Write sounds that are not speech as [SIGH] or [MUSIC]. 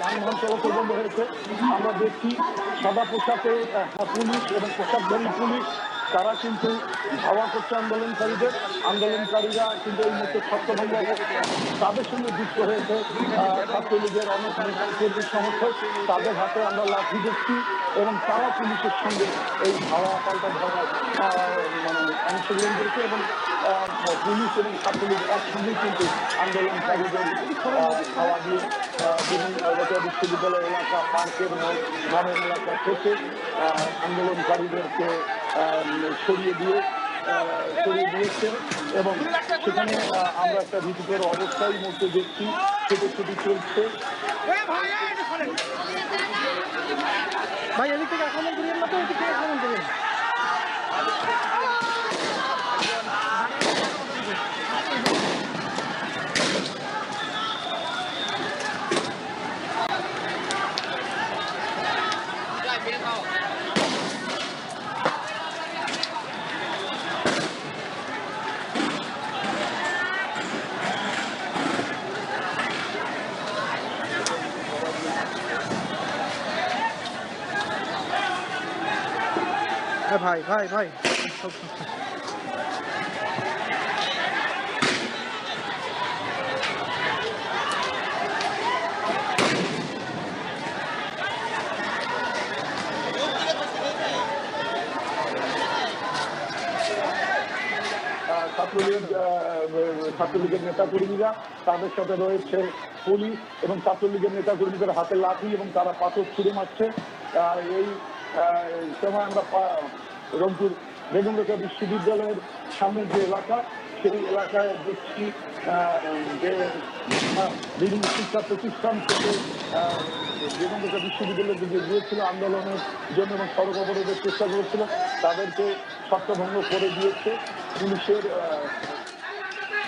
যানবাহন চলাচল বন্ধ হয়েছে। আমরা দেখছি সাদা পোশাকে পুলিশ এবং পোশাকধারী পুলিশ, তারা কিন্তু ধাওয়া করছে আন্দোলনকারীদের। আন্দোলনকারীরা কিন্তু এই মুহূর্তে ছত্রভঙ্গ তাদের সঙ্গে যুক্ত হয়েছে। ছাত্রলীগের অনেক নেতাকর্মী সমর্থক, তাদের হাতে আমরা লাঠি দেখছি এবং তারা পুলিশের সঙ্গে এই ধাওয়া পাল্টা ধাওয়া মানে অংশগ্রহণ করেছে এবং পুলিশ এবং ছাত্রলীগ একসঙ্গে কিন্তু আন্দোলনকারীদের ধাওয়া দিয়ে বিভিন্ন বিশ্ববিদ্যালয় এলাকা পার্কের গ্রামের এলাকা থেকে আন্দোলনকারীদেরকে সরিয়ে দিয়ে সরিয়ে দিয়েছে এবং সেখানে আমরা একটা ভীতিকর অবস্থায় মধ্যে দেখছি। ছুটি চলছে। ভাই এদিক থেকে আক্রমণ করিয়েন না তো এদিক থেকে আক্রমণ করিয়েন Oh, [LAUGHS] ভাই ভাই ভাই। আহ, ছাত্রলীগ ছাত্রলীগের নেতাকর্মীরা তাদের সাথে রয়েছে পুলিশ এবং ছাত্রলীগের নেতা নেতাকর্মীদের হাতে লাঠি এবং তারা পাথর ছুড়ে মারছে। এই সময় আমরা রংপুর বেগম বিশ্ববিদ্যালয়ের সামনের যে এলাকা, সেই এলাকায় দেখছি যে বিভিন্ন শিক্ষা প্রতিষ্ঠান থেকে বেগম রোকেয়া বিশ্ববিদ্যালয়ে যে গিয়েছিল, আন্দোলনের জন্য এবং সড়ক অবরোধের চেষ্টা করেছিল, তাদেরকে ছত্রভঙ্গ করে দিয়েছে। পুলিশের